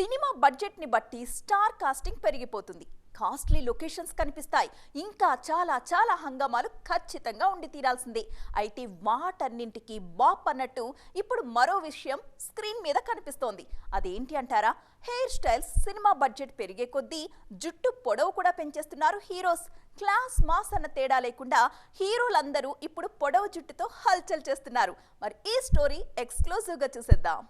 Cinema బడ్జెట్ని బట్టి star casting పెరిగిపోతుంది. కాస్ట్లీ లొకేషన్స్ కనిపిస్తాయి. ఇంకా చాలా చాలా హంగామాలు ఖచ్చితంగా ఉండి తీరాల్సిందే. అయితే వాటన్నింటికి బాప్ అన్నట్టు ఇప్పుడు మరో విషయం స్క్రీన్ మీద కనిపిస్తోంది. అదేంటి అంటారా? హెయిర్ స్టైల్స్ సినిమా బడ్జెట్ పెరిగే కొద్దీ జుట్టు పొడవు కూడా పెంచేస్తున్నారు హీరోస్. క్లాస్ మాస్ అన్న తేడా లేకుండా హీరోలందరూ ఇప్పుడు పొడవు జుట్టుతో హల్చల్ చేస్తున్నారు. మరి ఈ స్టోరీ ఎక్స్క్లూజివ్గా చూసేద్దాం.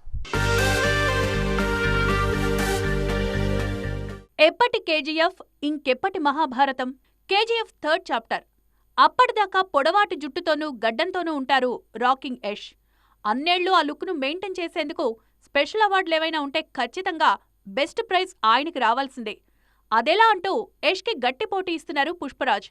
ఎప్పటి కేజీఎఫ్ ఇంకెప్పటి మహాభారతం? KGF third chapter. అప్పటిదాకా పొడవాటి జుట్టుతోనూ గడ్డంతోనూ ఉంటారు రాకింగ్ యష్. అన్నేళ్ళు ఆ లుక్ను మెయింటైన్ చేసేందుకు స్పెషల్ అవార్డులు ఏవైనా ఉంటే ఖచ్చితంగా బెస్ట్ ప్రైజ్ ఆయనకి రావాల్సిందే. అదెలా అంటూ యష్కి గట్టి పోటీ ఇస్తున్నారు పుష్పరాజ్.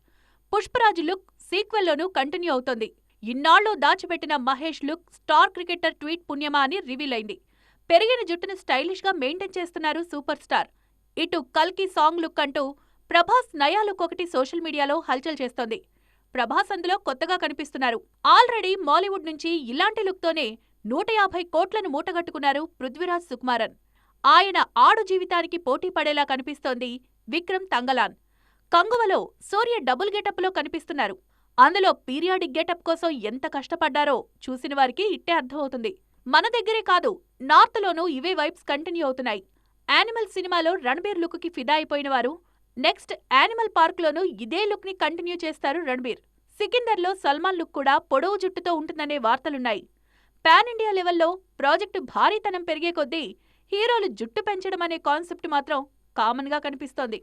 పుష్పరాజ్ లుక్ సీక్వెల్లోనూ కంటిన్యూ అవుతోంది. ఇన్నాళ్ళు దాచిపెట్టిన Mahesh look star cricketer tweet పుణ్యమా అని రివీల్ అయింది. పెరిగిన జుట్టును స్టైలిష్గా మెయింటైన్ చేస్తున్నారు సూపర్ స్టార్. ఇటు కల్కి సాంగ్ లుక్ అంటూ ప్రభాస్ నయా లుక్ ఒకటి సోషల్ మీడియాలో హల్చల్ చేస్తోంది. ప్రభాస్ అందులో కొత్తగా కనిపిస్తున్నారు. ఆల్రెడీ మాలీవుడ్ నుంచి ఇలాంటి లుక్తోనే నూట యాభై కోట్లను మూటగట్టుకున్నారు పృథ్వీరాజ్ సుకుమారన్. ఆయన ఆడు జీవితానికి పోటీ పడేలా కనిపిస్తోంది విక్రమ్ తంగలాన్. కంగువలో సూర్య డబుల్ గెటప్లో కనిపిస్తున్నారు. అందులో పీరియాడిక్ గెటప్ కోసం ఎంత కష్టపడ్డారో చూసిన వారికి ఇట్టే అర్థమవుతుంది. మన దగ్గరే కాదు నార్త్లోనూ ఇవే వైబ్స్ కంటిన్యూ అవుతున్నాయి. యానిమల్ సినిమాలో రణబీర్ లుక్కి ఫిదా అయిపోయిన వారు. నెక్స్ట్ యానిమల్ పార్క్లోనూ ఇదే లుక్ని కంటిన్యూ చేస్తారు రణబీర్. సికిందర్లో సల్మాన్ లుక్ కూడా పొడవు జుట్టుతో ఉంటుందనే వార్తలున్నాయి. పాన్ ఇండియా లెవెల్లో ప్రాజెక్టు భారీతనం పెరిగే కొద్దీ హీరోలు జుట్టు పెంచడం అనే కాన్సెప్ట్ మాత్రం కామన్గా కనిపిస్తోంది.